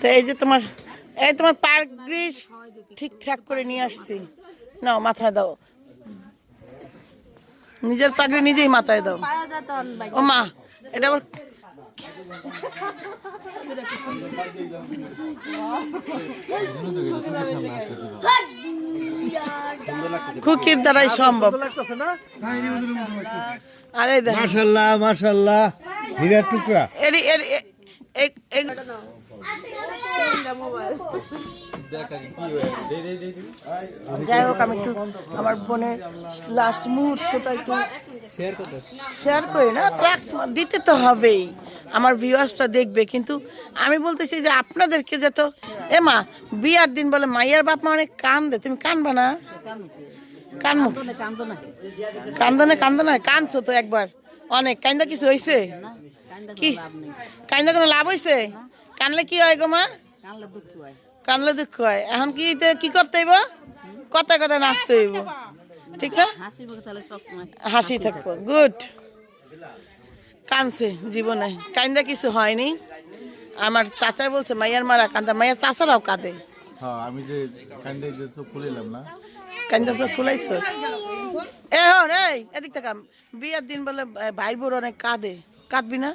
তো এই যে তোমার এই তোমার পার্ক গ্রিস ঠিকঠাক করে নিয়ে আসছি। নাও মাথায় দাও। নিজের পাগড়ি নিজেই মাথায় দাও। ও মা এটা আবার খুকির দ্বারাই সম্ভব। আরে মাশাল্লাহ মাশাল্লাহ। হীরার টুকরা। যাই হোক আমি একটু আমার বোনের লাস্ট মুহূর্তটা একটু শেয়ার করি না ট্রাক দিতে তো হবেই। আমার ভিউয়ার্সরা দেখবে কিন্তু আমি বলতেছি যে আপনাদেরকে যে তো এ মা বিয়ার দিন বলে মাইয়ার বাপ মা অনেক কান্দে। তুমি কানবা না? কানমু। কান্দনে কান্দনে কানছো তো একবার। অনেক। কান্দা কিছু হয়েছে কি? কান্দা কোনো লাভ হয়েছে কানলে কি হয় গো মা? কানলে দুঃখ হয়। এখন কি কি করতে হইব? কথা কথা নাচতে হইব। ঠিক না হাসি থাকব। গুড কানছে জীবনে। কান্দা কিছু হয়নি। আমার চাচা বলছে মাইয়ার মারা কান্দা। মাইয়ার চাচারাও কাঁদে। হ্যাঁ আমি যে কান্দে যে চোখ খুলিলাম না। কান্দা সব খুলাইছ? এই এদিক থেকে বিয়ের দিন বলে ভাই বোর অনেক কাঁদে। কাঁদবি না?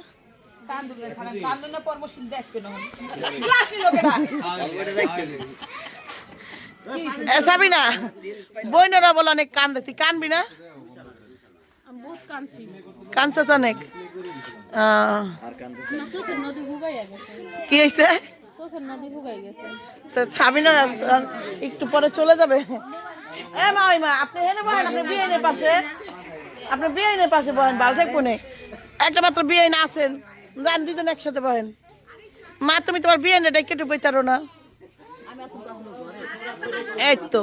না বইনেরা বলে অনেক কান্দে। তুই কানবি না? কানছিস অনেক। কি হয়েছে তো সাবিনা একটু পরে চলে যাবে। এ মা ওই মা আপনি হেনে বহেন আপনি বিয়ে পাশে। আপনি বিয়ে পাশে বহেন ভালো থাকব নে। একটা মাত্র বিয়ে না আছেন। যান দুজন একসাথে বহেন। মা, তুমি তোমার বিয়ে নে, ডেকে একটু বইতারো না। এই তো,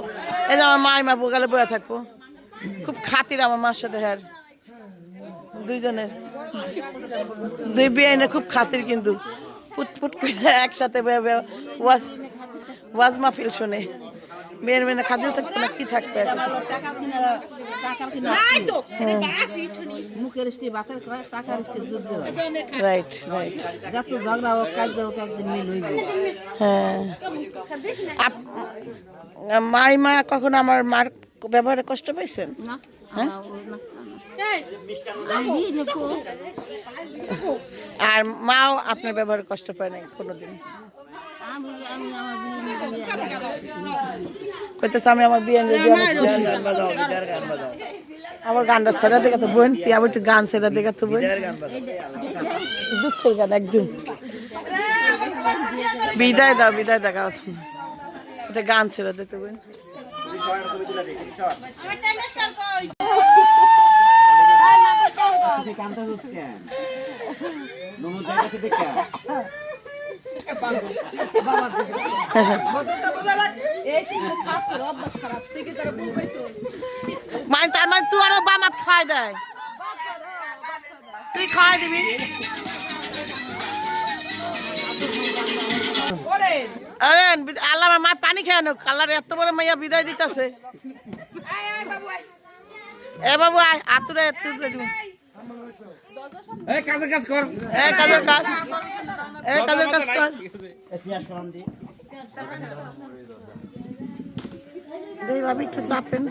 এই যে আমার মা মা বোগালে বয়ে থাকব। খুব খাতির আমার মার সাথে, হ্যার। দুইজনের। দুই বিয়ে খুব খাতির কিন্তু। ফুট ফুট করে একসাথে ওয়াজ ওয়াজ মাহফিল শুনে। মেয়ের মেয়ে খাদিও থাকবে না কি থাকবে? মুখের টাকার রাইট রাইট যত ঝগড়া হোক কাজ হোক একদিন মিল হ্যাঁ। মাই মা কখনো আমার মার ব্যবহারে কষ্ট পাইছেন? না নেব। আর মাও আপনার ব্যবহারে কষ্ট পায় নাই কোনোদিন? কইতেছে আমি আমার বিয়ে। আমার গানটা ছেড়ে দেখা তো বোন, তুই আবার একটু গান ছেড়ে দেখা তো বোন। দুঃখের গান একদম। বিদায় দাও, বিদায় দেখা এটা গান ছেড়ে দিতে বোন। মানে তার মানে তুই আরও বামাত খাওয়াই দেয়। তুই খাওয়াই দিবি। আরে আল্লাহ মা পানি খেয়ে নোক আল্লাহর এত বড় মাইয়া বিদায় দিতেছে। এ বাবু আয় আতুরে দিব। এই কাজের কাজ কর। এ কাজের কাজ। এ কাজের কাজ কর। একটু চাপেন।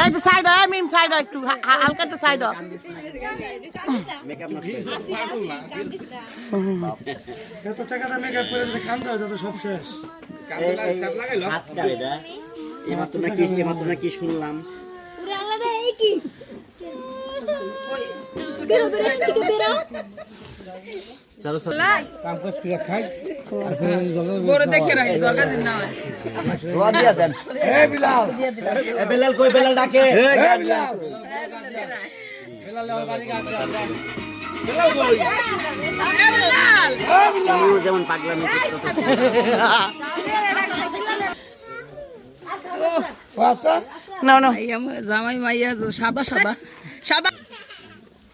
এই সাইড হয় মিম সাইড একটু হালকা একটু সাইড। হয় নাকি এমাত্র নাকি শুনলাম। বেরো বেরো থেকে কাম কাজ করে খাই রোয়া দিয়া দেন এ বিলাল এ বেলাল কই বেলাল ডাকে এ বিলাল তুমিও যেমন পাগলামি করতেছো পাঁচটা না। না জামাই মাইয়া সাদা সাদা সাদা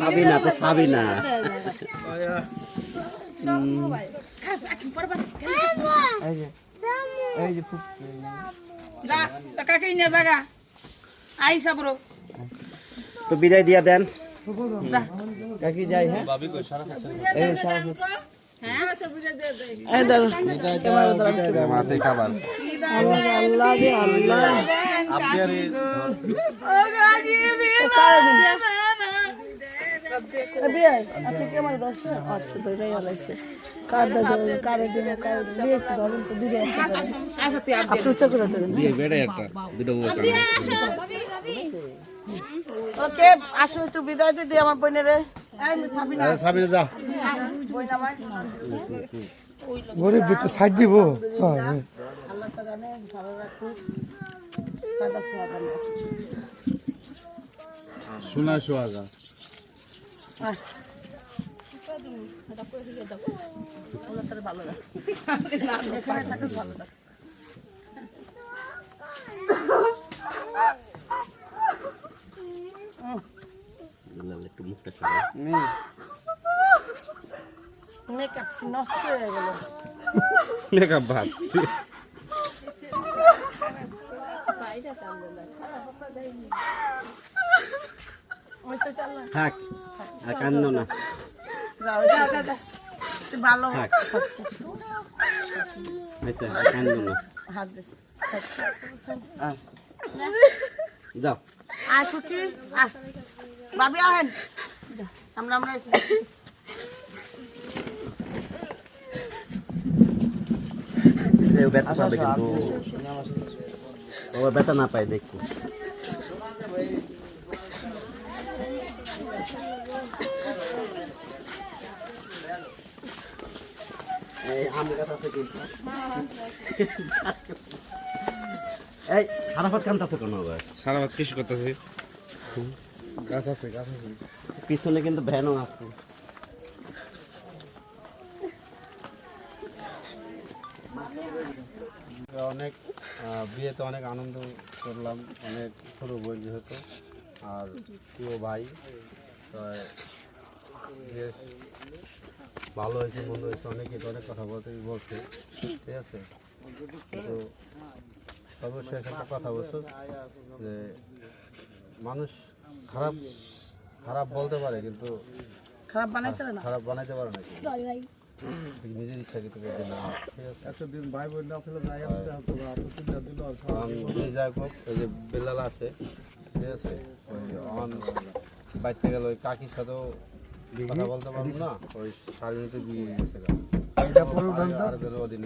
খাবি না তো খাবি না কাকে তো বিদায় দিয়া দেন। এই ধরো ক্যামেরা বিয়ে একটু বিদায় দিয়ে আমার বোনেরে। নে, সাবিনা, যা গরিব সাইড দিব হ্যাঁ ভালো আসুক। সোনা ভালো রাখুক। রাখুক। একটু মুখটা সরাও। মেকআপ নষ্ট হয়ে গেল। মেকআপ ভাত ওইসে চাল না। থাক আর কান্দো না। যাও যাও তুই ভালো থাক। আচ্ছা আর কান্দো না। হাত দিস যাও। আয় খুকি আয় ভাবি আহেন। আমরা আমরা ব্যথা পাবে কিন্তু। ও ব্যথা না পায় দেখো। এই হারাফাত কান্তাছে কেন আবার। সারা ভাত কিছু করতেছে। গাছ আছে গাছ আছে। পিছনে কিন্তু ভ্যানও আছে। অনেক বিয়েতে অনেক আনন্দ করলাম অনেক ছোটো বোন যেহেতু আর প্রিয় ভাই। বেশ ভালো হয়েছে মন্দ হয়েছে অনেকে অনেক কথা বলতে বলছে ঠিক আছে? কিন্তু সর্বশেষ একটা কথা বলছো যে মানুষ খারাপ খারাপ বলতে পারে কিন্তু খারাপ বানাইতে না? খারাপ বানাইতে পারে না। সরি ভাই। নিজের ইচ্ছা কিন্তু করতে না ঠিক আছে। এতদিন ভাই বোন না হতো চিন্তা দিল কারণ যাই হোক ওই যে বেলাল আছে ঠিক আছে? ওই অন বাইতে গেল ওই কাকির সাথেও কথা বলতে পারব না ওই সাড়ে বিয়ে গেছে এটা পরে উঠান তো আর বেরো ওদিন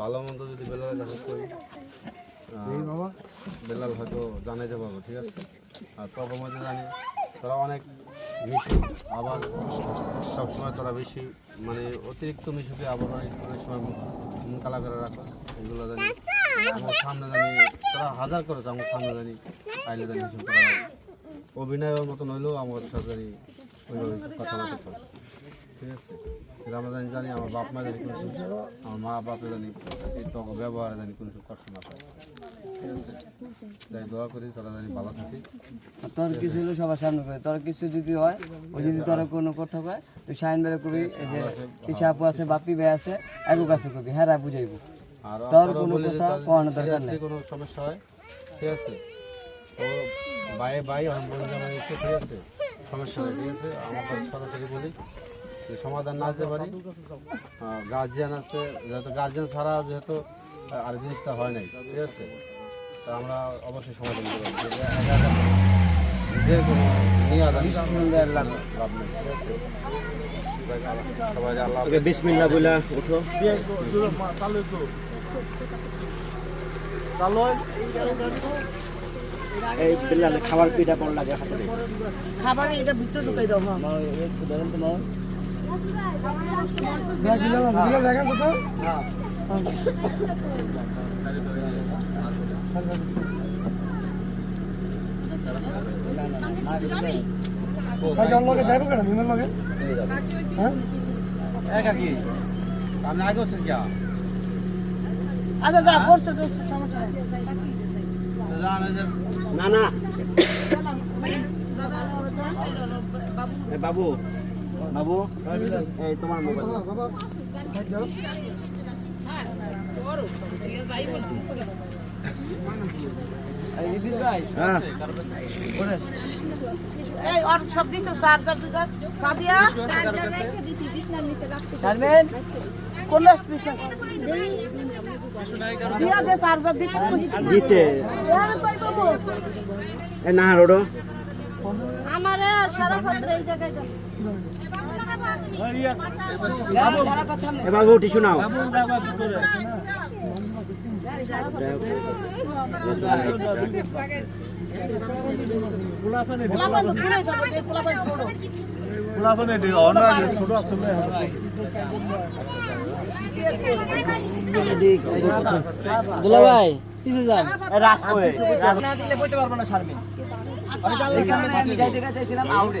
ভালো মন্দ যদি বেলাল দেখা করি বেলাল হয়তো জানাইতে পারব ঠিক আছে? আর মধ্যে জানি তোরা অনেক মিশু, আবার সবসময় তোরা বেশি মানে অতিরিক্ত মিশুকে আবার অনেক অনেক সময় মুখ মুখ কালা করে রাখো। এগুলো জানি আমার সামনে জানি তোরা হাজার করেছে, আমার সামনে জানি আইলে জানি অভিনয়ের মতন হইলেও আমার সাথে জানি ওইভাবে কথাবার্তা কর ঠিক আছে? জানি আমার বাপ মা জানি কোনো আমার মা বাপে জানি এই ব্যবহারে জানি কোনো কষ্ট না পায়। ঠিক আছে? যাই দোয়া করি তারা জানি ভালো থাকি। তোর কিছু হলো সবার সামনে করে। তোর কিছু যদি হয় ও যদি তোর কোনো কথা কয় তুই সাইন করবি এই যে আপু আছে বাপি ভাই আছে একও কাছে করবি। হ্যাঁ রা বুঝাইবো। আর তোর কোনো কথা কওয়ানোর দরকার নেই। কোনো সমস্যা হয় ঠিক আছে? তো ভাই ভাই আমি বলি যে আমার ইচ্ছে ঠিক আছে? সমস্যা নেই ঠিক আছে? আমার সরাসরি বলি সমাধান না দিতে পারি। গার্জিয়ান আছে যেহেতু গার্জিয়ান ছাড়া যেহেতু আর জিনিসটা হয় নাই ঠিক আছে? তা আমরা অবশ্যই সমাধান করব যে কোনো নিয়ে লাভ নেই। সবাই আল্লাহ ওকে বিসমিল্লাহ বইলা উঠো। এই খাবার পিঠা কোন লাগে হাতে খাবার এটা ভিতরে ঢুকাই দাও হ্যাঁ দেখেন তো লগে যাইব কেন? বিমান লগে? হ্যাঁ? একা কি? আমি আগে হচ্ছেন কি আচ্ছা যা করছ করছ সমস্যা নেই। জানে যে না না। এ বাবু। বাবু এই তোমার মোবাইল। এই না রোডো। আমার সারা ফাদ্র এই জায়গায় যাও। এ বাবু টিস্যু নাও পোলাপান তো ভুলে যাবে এই পোলাপান ছোড়ো দুলা ভাই কিছু যান। রাস না দিলে বইতে পারব না শারমিন আমি জানলাম আমি যাই দেখা চাইছিলাম আউটে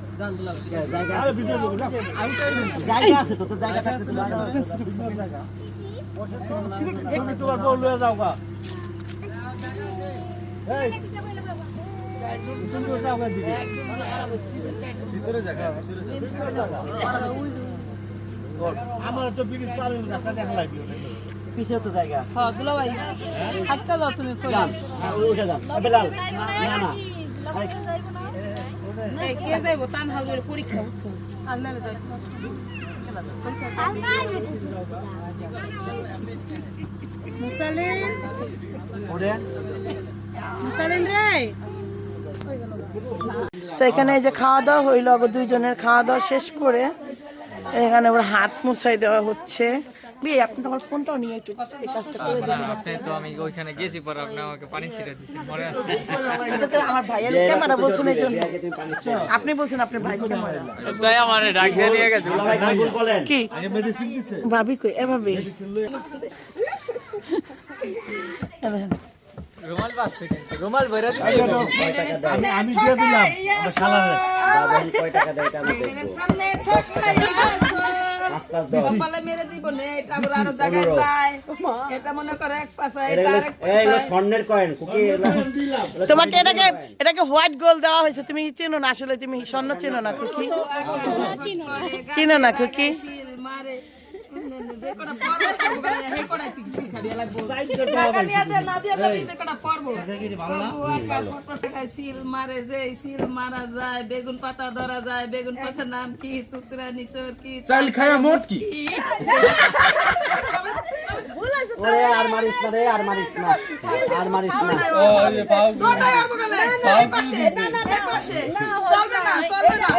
না দেখ সামনে সামনে বসুক এখানে উপরে বসে যাও জায়গা আছে তো তো জায়গা। থাকতে তো পিছে তো জায়গা হ্যাঁ দুলাভাই আটকা দাও তুমি কই উঠে যাও এ বেলাল না। না কে যাইবো? তান হাজুর পরীক্ষা উঠছো আর মুসালিন মুসালিন রে? তো এখানে এই যে খাওয়া দাওয়া হইল আবার দুইজনের খাওয়া দাওয়া শেষ করে এখানে ওর হাত মুছাই দেওয়া হচ্ছে। বিয়ে আপনি তোমার ফোনটাও নিয়ে একটু এই কাজটা করে দিন আপনি তো আমি ওইখানে গেছি পরে আপনি আমাকে পানি ছিটে দিচ্ছেন মনে আছে আমার ভাইয়ের ক্যামেরা বলছেন এই জন্য। আপনি বলছেন আপনার ভাই ক্যামেরা তাই আমার ডাক দিয়ে নিয়ে গেছে। ভাই কি? ভুল বলেন ভাবি কই? এভাবে রুমাল পাচ্ছে কিন্তু রুমাল ভরে আমি দিয়ে দিলাম আমার বাবা কয় টাকা দেয় এটা আমি দেখব কপালে মেরে দিব না এটা আবার আরও জায়গায় যায় এটা মনে করে এক পাশে এটা এটা আরেক এইগুলো স্বর্ণের কয়েন কুকি তোমাকে এটাকে এটাকে হোয়াইট গোল্ড দেওয়া হয়েছে তুমি চেনো না আসলে তুমি স্বর্ণ চেনো না কুকি চিনো না কুকি মারে বেগুন পাতা ধরা যায় বেগুন পাতার নাম কি চুচরা নিচর কি চাল খায়া মোট কি? ওরে আর মারিস না রে আর মারিস না আর মারিস না। দোটাই আর বগলে এই পাশে এই পাশে। চলবে না চলবে না।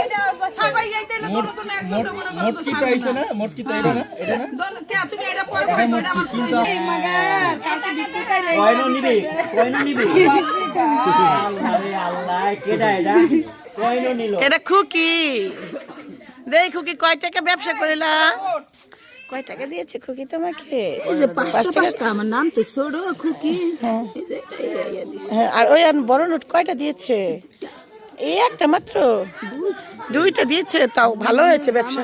সবাই যাইতে না তোর তো এক দুটো মনে করো তো পাইছে না। মোট কি এটা না? এটা না? দোন কে তুমি এটা পড়বে এটা আমার এই মাগার কালকে বিস্তি খাইলে কয়েন নিবি? কয়েন নিবি? আল্লাহ রে আল্লাহ কেডা? এটা নিল? এটা খুকি। দেই খুকি কয় টাকা ব্যবসা করিলা? কয় টাকা দিয়েছে খুকি তোমাকে? আমার নাম তো ছোড়ো খুকি। হ্যাঁ, আর ওই আর বড় নোট কয়টা দিয়েছে? এই একটা মাত্র? দুইটা দিয়েছে তাও ভালো হয়েছে ব্যবসা।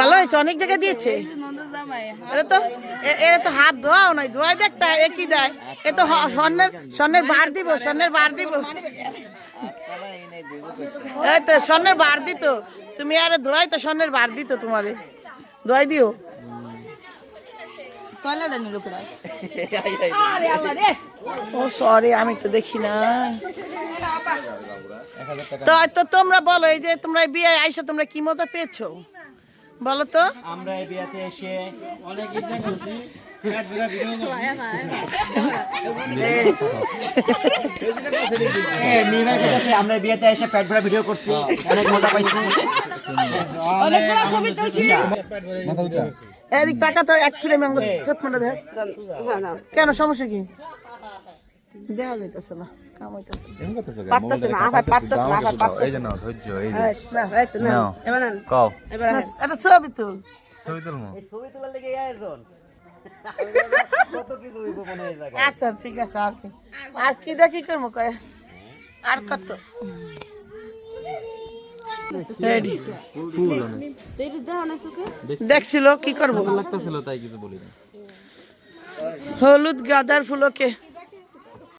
ভালো হয়েছে অনেক জায়গায় দিয়েছে। এটা তো এটা তো হাত ধোয়াও নয় ধোয়াই দেখতা এ কি দেয়? এ তো স্বর্ণের স্বর্ণের বার দিব স্বর্ণের বার দিব। এই তো স্বর্ণের বার দিত। তুমি আরে ধোয়াই তো স্বর্ণের বার দিত তোমারে। ধোয়াই দিও। ও সরি আমি তো দেখি না। তো তো তোমরা বলো এই যে তোমরা বিয়ে আইসা তোমরা কি মজা পেয়েছ? বলো তো। আমরা এই বিয়াতে এসে অনেক আমরা বিয়েতে এসে পেট ভরা ভিডিও করছি। অনেক মজা পাইছি। এদিক টাকা তো এক ফ্রেম চটমটা দেখ। কেন সমস্যা কি? দেওয়া যাইতেছে না কাম হইতেছে। না। পারতেছে না আবার পারতেছে না আবার পারতেছে। এই যে নাও ধৈর্য এই যে। না নাও কও। এটা ছবি তুল। ছবি তুলমু ছবি তোলার লেগে আয়োজন কত কিছু হইব হয় জায়গা আচ্ছা ঠিক আছে আর কি আর কি দেখি করব আর কত? রেডি দেখছিল কি করব? লাগতেছিল তাই কিছু বলি হলুদ গাঁদার ফুলকে